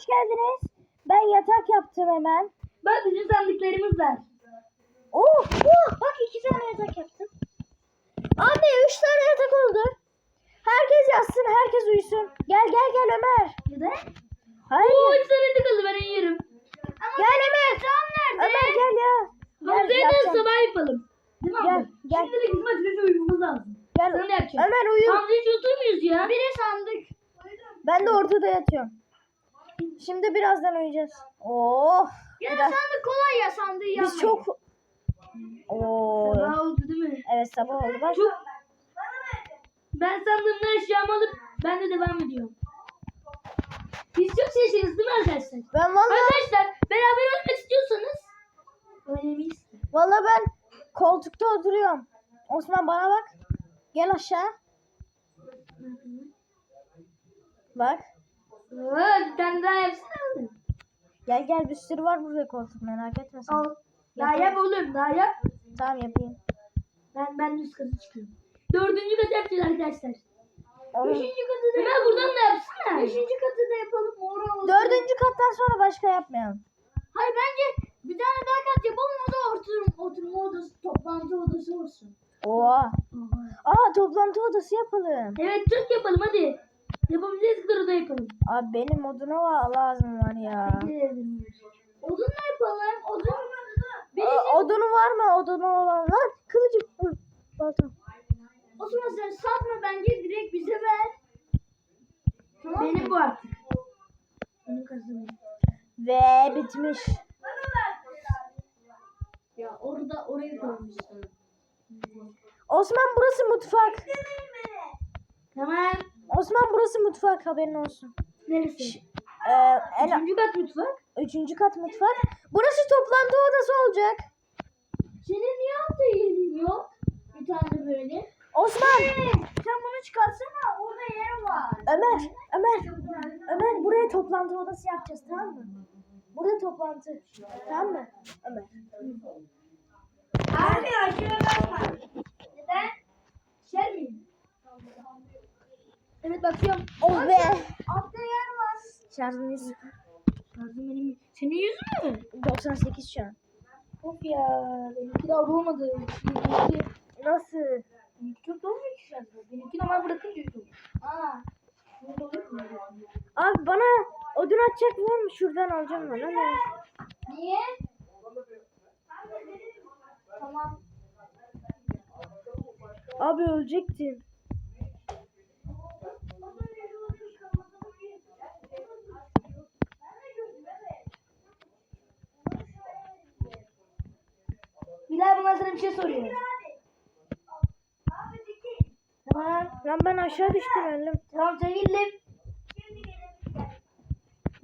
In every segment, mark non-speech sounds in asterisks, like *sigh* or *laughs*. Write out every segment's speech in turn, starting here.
hoş geldiniz. Ben yatak yaptım hemen. Bak bizim sandıklarımız var. Oh, oh bak iki tane yatak yaptım. Anne üç tane yatak oldu. Herkes yatsın, herkes uyusun. Gel gel gel Ömer. Neden? Hayır. Oo üç tane tıkalı ben yerim. gel Ömer. Ömer gel ya. Gel, Hamza'ya da sabah yapalım. Değil mi Gel, abla? gel. Şimdi de bizim açılışı uyumamız lazım. Gel. Ömer uyu. Hamza hiç oturmuyoruz ya. Biri sandık. Ben de ortada yatıyorum. Şimdi birazdan uyuyacağız. Oh. Ya Biraz. sandık kolay ya sandığı yapmayın. Biz çok... Oo. Sabah oldu değil mi? Evet sabah oldu bak. Çok... Ben sandığımdan eşyamı alıp ben de devam ediyorum. Biz çok şaşırırız değil mi arkadaşlar? Ben valla Arkadaşlar beraber olmak istiyorsanız oynamayız. valla ben koltukta oturuyorum. Osman bana bak. Gel aşağı. Bak. Oo, bir tane daha. Gel gel bir sürü var burada koltuk merak etme sen. Al. Daha yap oğlum daha yap. Tamam yapayım. Ben ben üst kata çıkıyorum. Dördüncü katı yapacağız arkadaşlar. Oğlum, Beşinci katı da Ömer buradan da yapsana. Beşinci katı da yapalım. Mora olsun. Dördüncü kattan sonra başka yapmayalım. Hayır bence bir tane daha kat yapalım o da oturma, oturma odası, toplantı odası olsun. Oha. Aa toplantı odası yapalım. Evet çok yapalım hadi. Yapabileceğiz kadar oda yapalım. Abi benim oduna var lazım var ya. Odunla yapalım. Odun. Aa, odunu var mı? Odunu olan lan. Kılıcım. Hı, Baltam. O zaman sen satma bence direkt bize ver. Tamam Benim bu artık. Benim kazanım. Ve bitmiş. Ya orada oraya koymuşsun. Osman burası mutfak. Tamam. Osman burası mutfak haberin olsun. Neresi? Ee, en, Üçüncü kat mutfak. üçüncü kat mutfak. Burası toplantı odası olacak. Senin niye altta yerin yok? Bir tane böyle. Osman. Sen bunu çıkarsana. Orada yer var. Ömer. Ömer. Ömer buraya toplantı odası yapacağız tamam mı? Burada toplantı. Tamam mı? Ömer. Abi aşağı bakma. Neden? Şer miyim? Evet bakıyorum. Oh be. Altta yer var. Şarjım yüz- Şarjım benim. Senin yüzün mü? 98 şu an. Of ya. Benimki daha olmadı. Benimki, Nasıl? çok dolmuyor ki şarjı. Benimki normal bırakınca. Aa. Şunu doluyor mu? Abi bana odun atacak var mı? Şuradan alacağım ben. Hadi. Niye? Tamam. Abi ölecektin. Bilal bundan sana bir şey soruyor. Tamam. Lan ben aşağı düştüm öldüm. Tamam sevindim.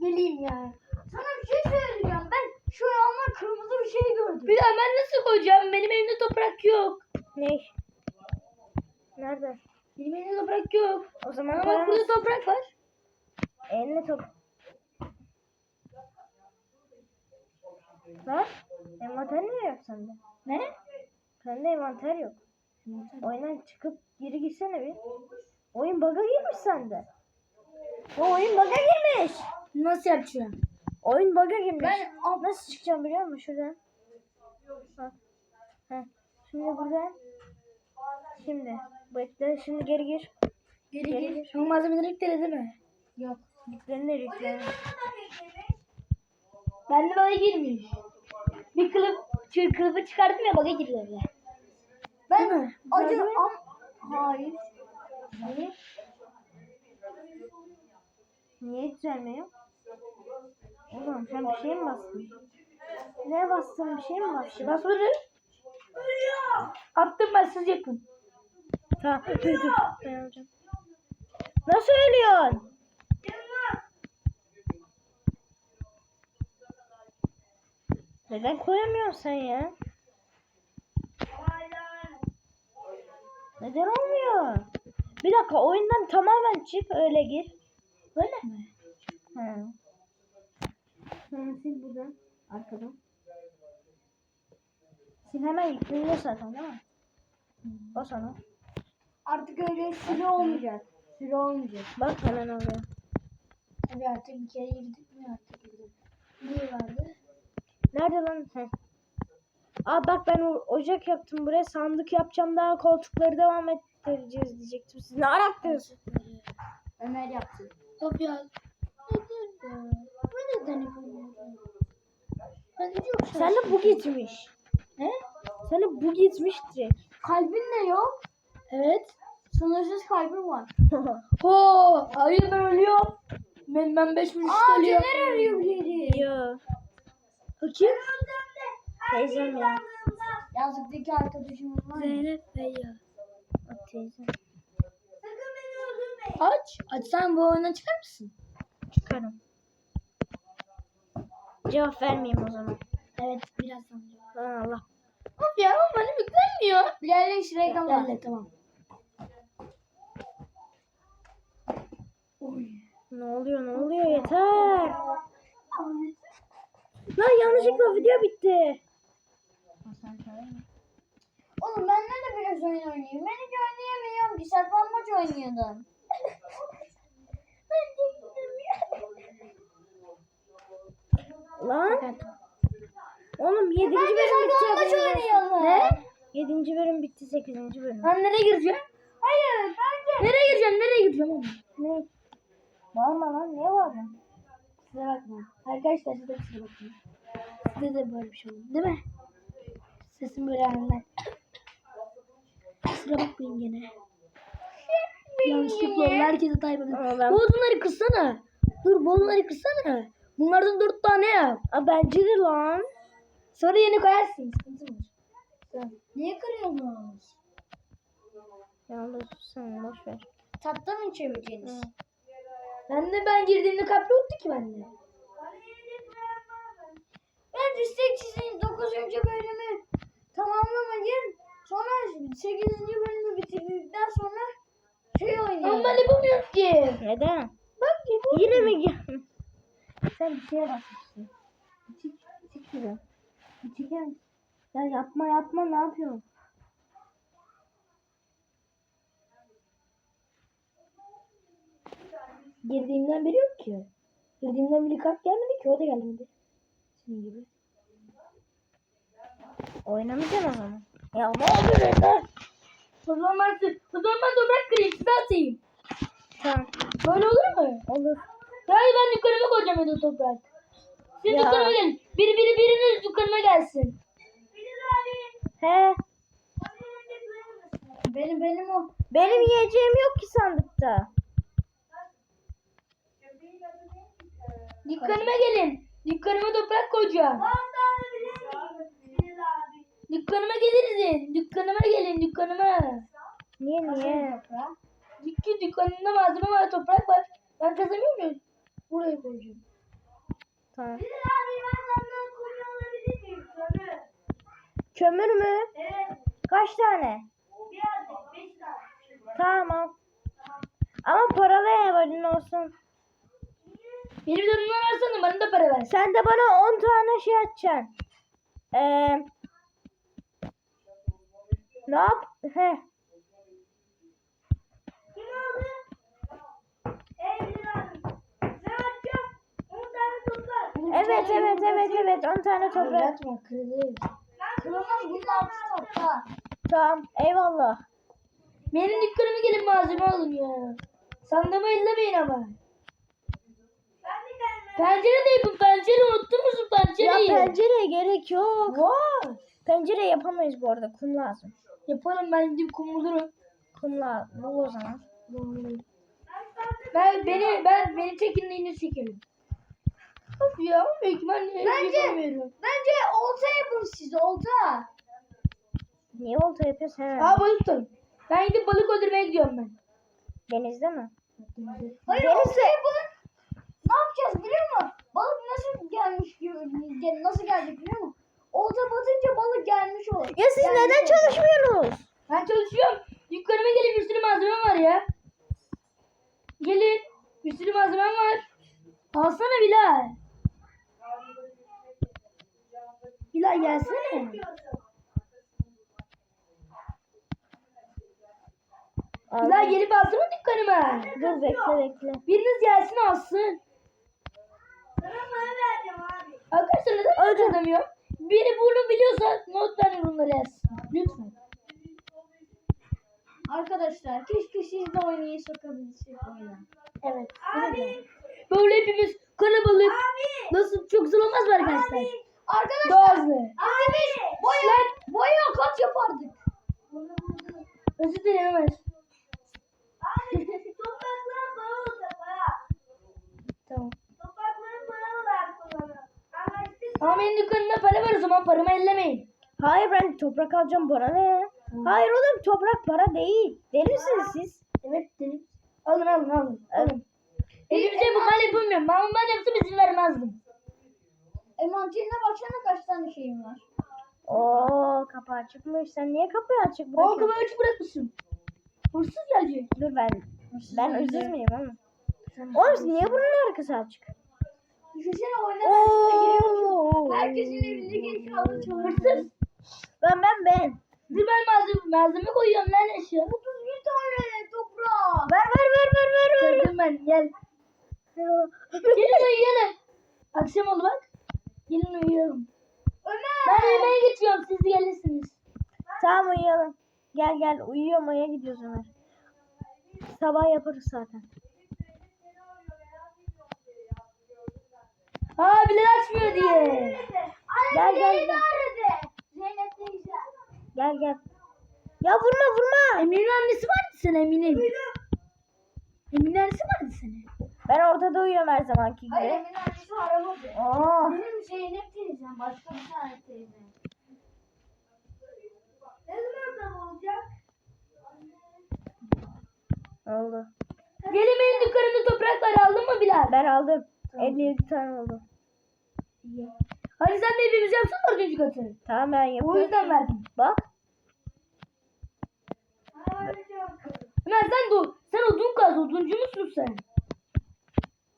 Geleyim ya. Sana bir şey söyleyeceğim. Ben şu yanlar kırmızı bir şey gördüm. Bilal ben nasıl koyacağım? Benim elimde toprak yok. Ne? Nerede? Benim elimde toprak yok. O zaman Ama burada toprak var. Eline top. Lan? Envanter niye yok sende? Ne? Sende envanter yok. Oyundan çıkıp geri gitsene bir. Oyun bug'a girmiş sende. Bu oyun bug'a girmiş. Nasıl yapacağım? Oyun bug'a girmiş. Ben Al, nasıl çıkacağım biliyor musun? Şuradan. Bak. Heh. Şimdi buradan. Şimdi. Bekle. Şimdi geri gir. Geri Geri gir. Şu malzemeleri yükledi değil mi? Yok. Yüklenir yüklenir. Bende baga girmiş. Bir kılıf, kılıfı çıkarttım ya baga girdi öyle. Ben acı Gördün mü? am hayır. Hayır. Niye düzelmiyor? Oğlum sen bir şey mi bastın? Ne bastın? Bir şey mi bastın? Nasıl olur? Attım ben siz yakın. Tamam. Dur dur. Ben alacağım. Nasıl ölüyorsun? Neden koyamıyorsun sen ya? Neden olmuyor? Bir dakika oyundan tamamen çık öyle gir. Öyle mi? He. Sonra sil buradan arkadan. Sil hemen yükleniyor zaten değil mi? Bas ona. Artık öyle süre olmayacak. Süre olmayacak. Bak hemen oluyor. Tabii artık bir kere girdik mi artık girdim. Ne vardı? Nerede lan? Heh. Aa bak ben o- ocak yaptım buraya sandık yapacağım daha koltukları devam ettireceğiz diyecektim. Siz ne arattınız? Ömer yaptı. Top ya. Bu neden Sen de bu gitmiş. Ne? Sen de bu gitmiş direkt. Kalbin de yok. Evet. Sınırsız kalbim var. *laughs* Ho, hayır ben ölüyorum. Ben, ben 5 bin işte ölüyorum. Aa arıyor biri. Yo. Kim? Teyzem ya. Yazlıktaki arkadaşımız var. Zeynep Bey ya. Bak teyzem. Aç. Aç sen bu oyuna çıkar mısın? Çıkarım. Cevap vermeyeyim o zaman. Evet birazdan. Lan Allah. Of ya ama bana yüklenmiyor. Bilal'le şuraya kalma. Bilal'le tamam. Oy. Ne oluyor ne oluyor yeter. Lan yanlışlıkla video bitti. Oğlum ben de biraz oyun oynayayım. Ben hiç oynayamıyorum ki. Saklanmaç oynuyordum. *laughs* ben Lan oğlum 7. Ben de bölüm bitti. oynayalım. Ne? 7. bölüm bitti 8. bölüm. Ben nereye gireceğim? Hayır bence. Nereye gireceğim? Nereye gireceğim oğlum? Ne? Bağırma lan niye bağırıyorsun? Size bakma. Arkadaşlar size size bakın. Size de böyle bir şey oldu değil mi? Sesim böyle anlar. Kusura bakmayın gene. Yanlışlıkla oldu. Herkese tayfa Ama ben- Bu odunları kırsana. Dur bu odunları kırsana. Bunlardan dört tane yap. Aa bence de lan. Sonra yeni koyarsın. Sıkıntı var. Tamam. Niye kırıyorsunuz? Yalnız sen boş ver. Tatlı mı içebileceğiniz? Hı. Ben de ben girdiğimde kalp yoktu ki bende. Ben istekçisiniz 9. bölümü 8. bölümü bitirdikten sonra şey oynayalım. Ama ben yapamıyorum ki. Neden? Bak yapamıyorum. Yine mi gel? Sen bir şeye bakmışsın. Çık, çık şuradan. Çık gel. Ya yapma yapma ne yapıyorsun? Girdiğimden beri yok ki. Girdiğimden beri kart gelmedi ki o da gelmedi. Senin gibi. Oynamayacaksın o zaman. Ya ne oluyor o zaman ben toprak kırayım size atayım. Tamam. Böyle olur mu? Olur. Hayır ben yukarıma koyacağım ya da toprak. Siz Ya. yukarıma gelin. Biri biri biriniz yukarıma gelsin. He. Benim benim o. Benim yiyeceğim yok ki sandıkta. Dükkanıma gelin. Dükkanıma toprak koyacağım. Dükkanıma geliriz. Dükkanıma gelin dükkanıma. Niye niye? Dükkan dükkanında malzeme var toprak var. Ben kazanıyor muyum? Buraya koyacağım. Tamam. Kömür mü? Kaç tane? Tamam. Ama paralı ev haberin olsun. Benim de ondan versene bana da para ver. Sen de bana 10 tane şey atacaksın. Ee, ne yap? He. Evet evet evet evet 10 tane toprak. Kırılmaz bunun altı topla. Tamam eyvallah. Benim dükkanıma gelin malzeme alın ya. Sandığımı ellemeyin ama. Pencere de yapın. Pencere unuttun musun Ya pencereyi? pencereye gerek yok. Var. Pencere yapamayız bu arada kum lazım. Yaparım ben gidip kum bulurum. Kum lazım. Bul o zaman. Ben beni ben beni çekin yine çekelim. Of ya belki ben bence, yapamıyorum. Bence olta yapın siz olta. Niye olta yapıyorsun? Aa balık tutun. Ben gidip balık öldürmeye gidiyorum ben. Denizde mi? Hayır Denizde. olta yapın. Ne yapacağız biliyor musun? Balık nasıl gelmiş nasıl gelecek biliyor musun? Olta basınca balık gelmiş olur. Ya siz gelmiş neden çalışmıyorsunuz? Ben çalışıyorum. Yukarıma gelip bir sürü malzemem var ya. Gelin. Bir sürü malzemem var. Alsana Bilal. Bilal gelsene. Abi. Bilal gelip alsana dükkanıma. Dur bekle bekle. Biriniz gelsin alsın. Sana mı vereceğim abi? Arkadaşlar neden kazanamıyor? Biri bunu biliyorsa notlar yorumlara yazsın. Lütfen. Arkadaşlar keşke siz de oynayı sokabilsek oyuna. Evet. Abi. Böyle hepimiz kalabalık. Nasıl çok zor olmaz mı arkadaşlar? Arkadaşlar. Daha hızlı. Abi. Boya, boya kaç yapardık? Özür dilerim Ömer. Topraklar bağlı para. Tamam. Toprakları para olarak kullanıyor. Ama benim dükkanımda para var o zaman paramı ellemeyin. Hayır ben toprak alacağım bana ne? Hayır oğlum toprak para değil. Deli misiniz siz? Evet dedim. Alın alın alın. alın. Elimize bu mal yapılmıyor. Ben ben yapsam izin vermezdim. Envanterine baksana kaç tane şeyim var. Oo kapı açıkmış. Sen niye kapıyı açık bırakıyorsun? kapıyı açık bırakmışsın. Hırsız gelecek. Dur ben. Ben gelecek. hırsız mıyım ama? Oğlum niye bunun arkası açık? Düşünsene oynamak için giriyorsun. Herkesin evindeki eşyaları çalırsın. Ben ben ben. Dur ben malzeme, malzeme koyuyorum lan eşya. 31 tane toprağa. Ver ver ver ver ver ver. Koydum ben gel. Gelin uyuyalım. Akşam oldu bak. Gelin uyuyalım. Ömer. Ben yemeğe geçiyorum siz gelirsiniz. Tamam uyuyalım. Gel gel uyuyorum aya gidiyoruz Ömer. Sabah yaparız zaten. Ha Bilal açmıyor diye. Gel gel gel. Zeynep teyze. Gel gel. Ya vurma vurma. Emin'in annesi vardı sana Emin'in. Emin'in annesi vardı sana. Ben ortada uyuyorum her zamanki gibi. Emin'in annesi aramadı. Oo. Benim Zeynep teyzem başka bir tane teyze. Ne zaman olacak? Oldu. Gelin benim dükkanımda toprak var aldın mı Bilal? Ben aldım. 57 tane oldu. Hadi sen de evimizi yapsın dördüncü katı. Tamam ben O yapıyorum. yüzden verdim. Bak. Ömer sen de sen odun kaz oduncu musun sen?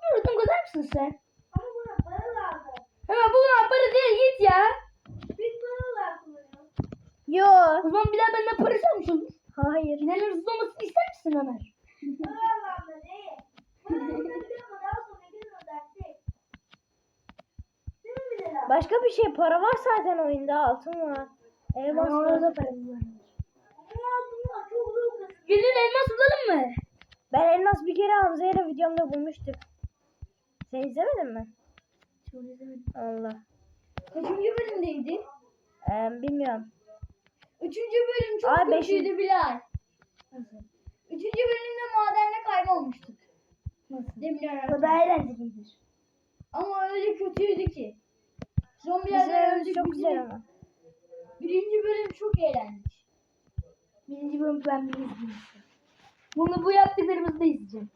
Ömer odun kazar mısın sen? Ama buna para lazım. Ömer bu kadar para değil git ya. Biz para lazım. Yo. O zaman Bilal benden para çalmış olur. Hayır. Bilal'in hırsız olmasını ister misin Ömer? Para lazım değil. Başka bir şey para var zaten oyunda altın var. Elmas var. orada paramız var. Gelin elmas bulalım mı? Ben elmas bir kere Hamza ile videomda bulmuştuk. Sen izlemedin mi? Allah. Kaçıncı bölümdeydi? Ee, bilmiyorum. Üçüncü bölüm çok Aa, kötüydü beşinci- Bilal. Nasıl? Üçüncü bölümde madende kaybolmuştuk. Nasıl? Demir O da eğlencelidir. Ama öyle kötüydü ki. Zombilerden öldük. çok güzel ama. Birinci bölüm çok eğlendik. Birinci bölüm ben bir izleyeceğim. Bunu bu yaptıklarımızı da izleyeceğim.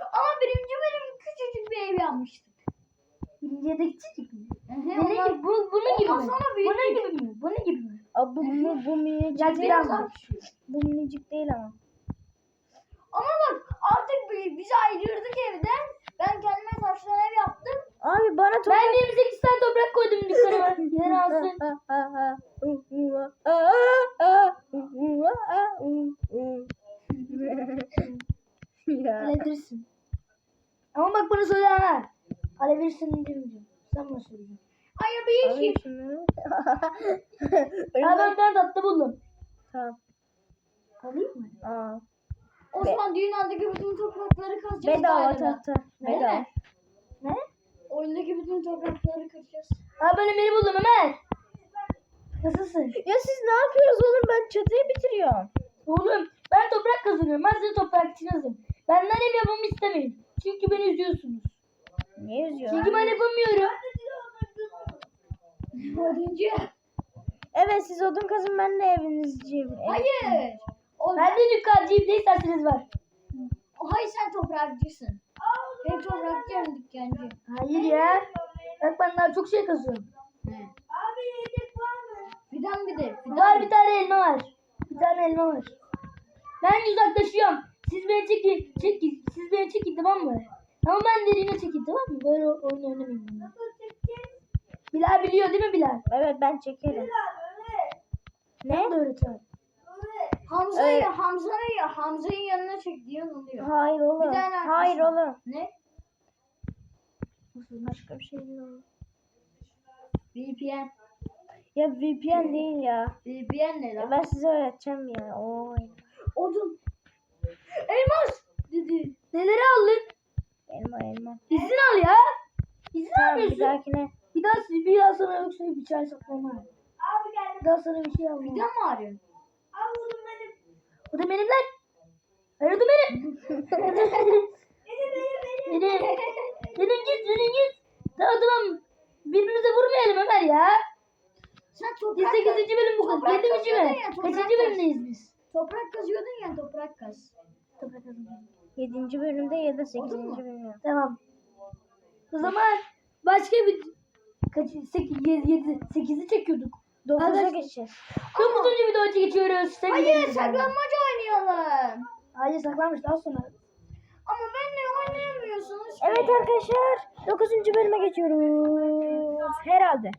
Ama birinci bölüm küçücük bir ev yapmıştık. Birinciye de küçücük mü? Bunun gibi, bu, bunun gibi mi? Bunun gibi mi? Bunun gibi mi? Aa, bu, bu, bu minicik değil ama. Bu minicik değil ama. Ama bak artık bi- bizi ayırdık evden. Ben kendime taştan ev yaptım. Abi bana toprak... Ben de 28 tane toprak koydum dükkanıma. Yer alsın. ya. Halledirsin. Ama bak bana söylemem. Halledirsin demeyeceğim. Sen bana söyleyeceksin. Ay bir Alayım iki. şunları. Ya ben bir tane tatlı buldum. Tamam. Alayım mı? Aa. Osman dünyadaki bütün toprakları kazacağız Bedava galiba. tahta. Ne? Bedava. Ne? Oyundaki bütün toprakları kazacağız. Ha ben Emir'i buldum Ömer. Nasılsın? Ya siz ne yapıyorsunuz oğlum? Ben çatıyı bitiriyorum. Oğlum ben toprak kazanıyorum. Ben size toprak için yazım. Benden ev yapmamı istemeyin. Çünkü beni üzüyorsunuz. Niye üzüyorsun? Çünkü ben yapamıyorum. *laughs* Oduncu. Evet siz odun kazın ben de evinizciyim. Hayır. O, ben de dükkancıyım. Ne isterseniz var. Hayır sen toprakçısın. Ben toprakçı hem dükkancı. Hayır ya. Bak ben daha çok şey kazıyorum. Abi yiyecek var mı? De. Fidan. Var bir tane elma var. Bir tane elma var. Ben uzaklaşıyorum. Siz beni çekin. Çekin. Siz beni çekin tamam mı? Ama ben derine çekin tamam mı? Böyle oyun oynamayın. Bilal biliyor değil mi Bilal? Evet ben çekerim. Ne? Öğretiyor. Hamza'yı, Evet. Hamza'yı, Hamza'yı yanına çek diyor oluyor. Hayır oğlum. Bir tane Hayır oğlum. Ne? Başka bir şey oğlum. VPN. Ya VPN değil ya. VPN ne lan? Ben size öğreteceğim ya. Oy. Odun. Elmas. Dedi. Neleri aldın? Elma elma. İzin al ya. İzin Tamam bir almıyorsun. dahakine. Bir daha bir daha sana yoksa bir çay saklama. Abi gel. Bir daha sana bir şey almam. Fidan mı arıyorsun? Abi o da benim. O da benim lan. Hayır o da *laughs* benim. benim benim. Benim git benim git. Tamam tamam. Birbirimize vurmayalım Ömer ya. Sen toprak 8. bölüm bu kadar. 7. mi? Kaçıncı bölümdeyiz biz? Toprak kazıyordun ya toprak kaz. Toprak kazıyordun. 7. bölümde ya da 8. Oldu mu? bölümde. Tamam. O zaman başka bir kaç 8 7 7 8'i çekiyorduk. 9'a Arkadaşlar- geçeceğiz. 9. videoya geçiyoruz. Sen Hayır saklanmaca oynayalım. Hayır saklanmış daha sonra. Ama benle oynayamıyorsunuz ki. Evet arkadaşlar 9. bölüme geçiyoruz. Herhalde.